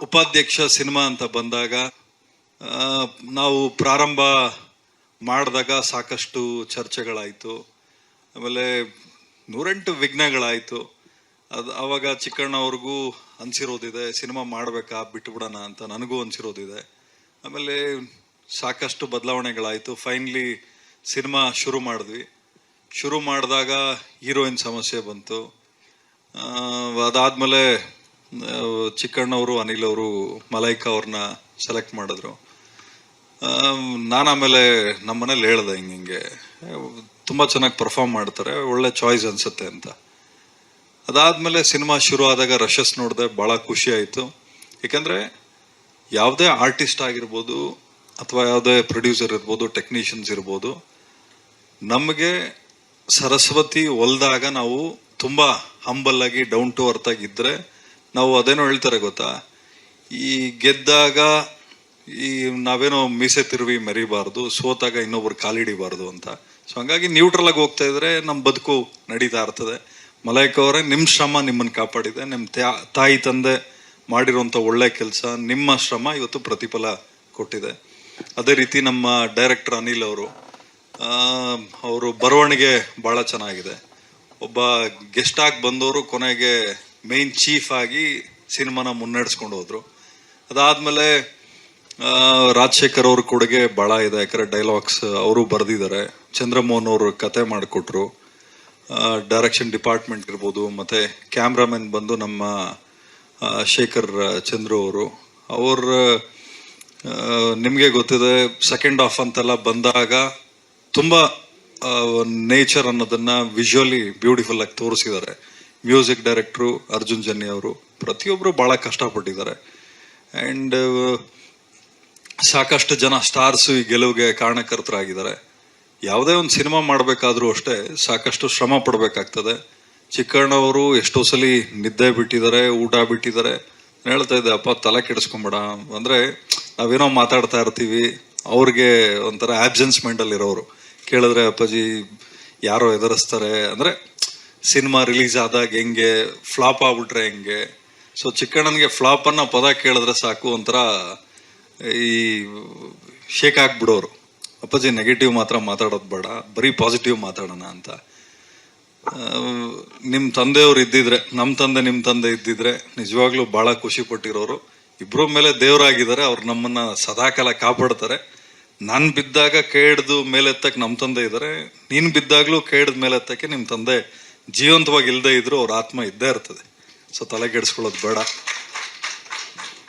ಉಪಾಧ್ಯಕ್ಷ ಸಿನಿಮಾ ಅಂತ ಬಂದಾಗ ನಾವು ಪ್ರಾರಂಭ ಮಾಡಿದಾಗ ಸಾಕಷ್ಟು ಚರ್ಚೆಗಳಾಯಿತು. ಆಮೇಲೆ ನೂರೆಂಟು ವಿಘ್ನಗಳಾಯಿತು. ಅದು ಆವಾಗ ಚಿಕ್ಕಣ್ಣವ್ರಿಗೂ ಅನಿಸಿರೋದಿದೆ, ಸಿನಿಮಾ ಮಾಡಬೇಕಾ ಬಿಟ್ಬಿಡೋಣ ಅಂತ ನನಗೂ ಅನಿಸಿರೋದಿದೆ. ಆಮೇಲೆ ಸಾಕಷ್ಟು ಬದಲಾವಣೆಗಳಾಯಿತು. ಫೈನಲಿ ಸಿನಿಮಾ ಶುರು ಮಾಡಿದ್ವಿ. ಶುರು ಮಾಡಿದಾಗ ಹೀರೋಯಿನ್ ಸಮಸ್ಯೆ ಬಂತು. ಅದಾದಮೇಲೆ ಚಿಕ್ಕಣ್ಣವರು ಅನಿಲ್ ಅವರು, ಮಲೈಕಾ ಅವ್ರನ್ನ ಸೆಲೆಕ್ಟ್ ಮಾಡಿದ್ರು. ನಾನು ಆಮೇಲೆ ನಮ್ಮ ಮನೇಲಿ ಹೇಳ್ದೆ ಹಿಂಗೆ ಹಿಂಗೆ. ತುಂಬ ಚೆನ್ನಾಗಿ ಪರ್ಫಾರ್ಮ್ ಮಾಡ್ತಾರೆ, ಒಳ್ಳೆ ಚಾಯ್ಸ್ ಅನ್ಸುತ್ತೆ ಅಂತ. ಅದಾದ್ಮೇಲೆ ಸಿನಿಮಾ ಶುರು ಆದಾಗ ರಶಸ್ ನೋಡಿದೆ ಭಾಳ ಖುಷಿ ಆಯಿತು. ಏಕೆಂದರೆ ಯಾವುದೇ ಆರ್ಟಿಸ್ಟ್ ಆಗಿರ್ಬೋದು, ಅಥವಾ ಯಾವುದೇ ಪ್ರೊಡ್ಯೂಸರ್ ಇರ್ಬೋದು ಟೆಕ್ನಿಷಿಯನ್ಸ್ ಇರ್ಬೋದು, ನಮಗೆ ಸರಸ್ವತಿ ಒಲ್ದಾಗ ನಾವು ತುಂಬ ಹಂಬಲ್ ಆಗಿ ಡೌನ್ ಟು ಅರ್ತ್ ಆಗಿದ್ರೆ ನಾವು ಅದೇನೋ ಹೇಳ್ತಾರೆ ಗೊತ್ತಾ? ಈ ಗೆದ್ದಾಗ ಈ ನಾವೇನೋ ಮೀಸೆ ತಿರುವಿ ಮೆರಿಬಾರ್ದು, ಸೋತಾಗ ಇನ್ನೊಬ್ರು ಕಾಲಿಡಿಬಾರ್ದು ಅಂತ. ಸೊ ಹಂಗಾಗಿ ನ್ಯೂಟ್ರಲ್ ಆಗಿ ಹೋಗ್ತಾ ಇದ್ರೆ ನಮ್ಮ ಬದುಕು ನಡೀತಾ ಇರ್ತದೆ. ಮಲೈಕ ಅವರೇ ನಿಮ್ಮ ಶ್ರಮ ನಿಮ್ಮನ್ನು ಕಾಪಾಡಿದೆ ನಿಮ್ಮ ತ್ಯಾ- ತಂದೆ ಮಾಡಿರುವಂಥ ಒಳ್ಳೆ ಕೆಲಸ ನಿಮ್ಮ ಶ್ರಮ ಇವತ್ತು ಪ್ರತಿಫಲ ಕೊಟ್ಟಿದೆ. ಅದೇ ರೀತಿ ನಮ್ಮ ಡೈರೆಕ್ಟರ್ ಅನಿಲ್ ಅವರು ಅವರು ಬರವಣಿಗೆ ಭಾಳ ಚೆನ್ನಾಗಿದೆ. ಒಬ್ಬ ಗೆಸ್ಟ್ ಆಗಿ ಬಂದವರು ಕೊನೆಗೆ ಮೇನ್ ಚೀಫ್ ಆಗಿ ಸಿನಿಮಾನ ಮುನ್ನಡೆಸ್ಕೊಂಡು ಹೋದ್ರು. ಅದಾದಮೇಲೆ ರಾಜಶೇಖರ್ ಅವ್ರ ಕೊಡುಗೆ ಭಾಳ ಇದೆ. ಯಾಕಂದರೆ ಡೈಲಾಗ್ಸ್ ಅವರು ಬರೆದಿದ್ದಾರೆ. ಚಂದ್ರಮೋಹನ್ ಅವರು ಕತೆ ಮಾಡಿಕೊಟ್ರು. ಡೈರೆಕ್ಷನ್ ಡಿಪಾರ್ಟ್ಮೆಂಟ್ ಇರ್ಬೋದು, ಮತ್ತೆ ಕ್ಯಾಮ್ರಾಮನ್ ಬಂದು ನಮ್ಮ ಶೇಖರ್ ಚಂದ್ರು ಅವರು. ಅವ್ರ ನಿಮಗೆ ಗೊತ್ತಿದೆ ಸೆಕೆಂಡ್ ಹಾಫ್ ಅಂತೆಲ್ಲ ಬಂದಾಗ ತುಂಬ ನೇಚರ್ ಅನ್ನೋದನ್ನ ವಿಜುವಲಿ ಬ್ಯೂಟಿಫುಲ್ ಆಗಿ ತೋರಿಸಿದ್ದಾರೆ. ಮ್ಯೂಸಿಕ್ ಡೈರೆಕ್ಟ್ರು ಅರ್ಜುನ್ ಜನ್ನಿ ಅವರು ಪ್ರತಿಯೊಬ್ಬರು ಭಾಳ ಕಷ್ಟಪಟ್ಟಿದ್ದಾರೆ. ಆ್ಯಂಡ್ ಸಾಕಷ್ಟು ಜನ ಸ್ಟಾರ್ಸು ಈ ಗೆಲುವಿಗೆ ಕಾರಣಕರ್ತರಾಗಿದ್ದಾರೆ. ಯಾವುದೇ ಒಂದು ಸಿನಿಮಾ ಮಾಡಬೇಕಾದ್ರೂ ಅಷ್ಟೇ ಸಾಕಷ್ಟು ಶ್ರಮ ಪಡಬೇಕಾಗ್ತದೆ. ಚಿಕ್ಕಣ್ಣವರು ಎಷ್ಟೋ ಸಲ ನಿದ್ದೆ ಬಿಟ್ಟಿದ್ದಾರೆ, ಊಟ ಬಿಟ್ಟಿದ್ದಾರೆ. ಹೇಳ್ತಾ ಇದ್ದೆ, ಅಪ್ಪ, ತಲೆ ಕೆಡಿಸ್ಕೊಂಬೇಡ. ಅಂದರೆ ನಾವೇನೋ ಮಾತಾಡ್ತಾ ಇರ್ತೀವಿ. ಅವ್ರಿಗೆ ಒಂಥರ ಆಬ್ಸೆನ್ಸ್ ಮೈಂಡಲ್ಲಿರೋರು ಕೇಳಿದ್ರೆ, ಅಪ್ಪಾಜಿ, ಯಾರೋ ಎದುರಿಸ್ತಾರೆ. ಅಂದ್ರೆ ಸಿನಿಮಾ ರಿಲೀಸ್ ಆದಾಗ ಹೆಂಗೆ, ಫ್ಲಾಪ್ ಆಗ್ಬಿಟ್ರೆ ಹೆಂಗೆ? ಸೊ ಚಿಕ್ಕಣ್ಣನಿಗೆ ಫ್ಲಾಪ್ ಅನ್ನೋ ಪದ ಕೇಳಿದ್ರೆ ಸಾಕು ಒಂಥರ ಈ ಶೇಕ್ ಆಗ್ಬಿಡೋರು. ಅಪ್ಪಾಜಿ ನೆಗೆಟಿವ್ ಮಾತ್ರ ಮಾತಾಡೋದು ಬೇಡ, ಬರೀ ಪಾಸಿಟಿವ್ ಮಾತಾಡೋಣ ಅಂತ. ನಿಮ್ಮ ತಂದೆಯವ್ರು ಇದ್ದಿದ್ರೆ ನಮ್ಮ ತಂದೆ ನಿಮ್ಮ ತಂದೆ ಇದ್ದಿದ್ರೆ ನಿಜವಾಗ್ಲೂ ಬಹಳ ಖುಷಿ ಪಟ್ಟಿರೋರು. ಇಬ್ರು ಮೇಲೆ ದೇವರಾಗಿದ್ದಾರೆ, ಅವ್ರು ನಮ್ಮನ್ನ ಸದಾಕಾಲ ಕಾಪಾಡ್ತಾರೆ. ನಾನು ಬಿದ್ದಾಗ ಕೇಳ್ದು ಮೇಲೆತ್ತಕ್ಕೆ ನಮ್ಮ ತಂದೆ ಇದ್ದಾರೆ ನೀನು ಬಿದ್ದಾಗ್ಲೂ ಕೇಳ್ದ ಮೇಲೆತ್ತಕ್ಕೆ ನಿಮ್ಮ ತಂದೆ ಜೀವಂತವಾಗಿ ಇಲ್ಲದೇ ಇದ್ದರೂ ಅವ್ರ ಆತ್ಮ ಇದ್ದೇ ಇರ್ತದೆ. ಸೊ ತಲೆ ಕೆಡಿಸ್ಕೊಳ್ಳೋದು ಬೇಡ.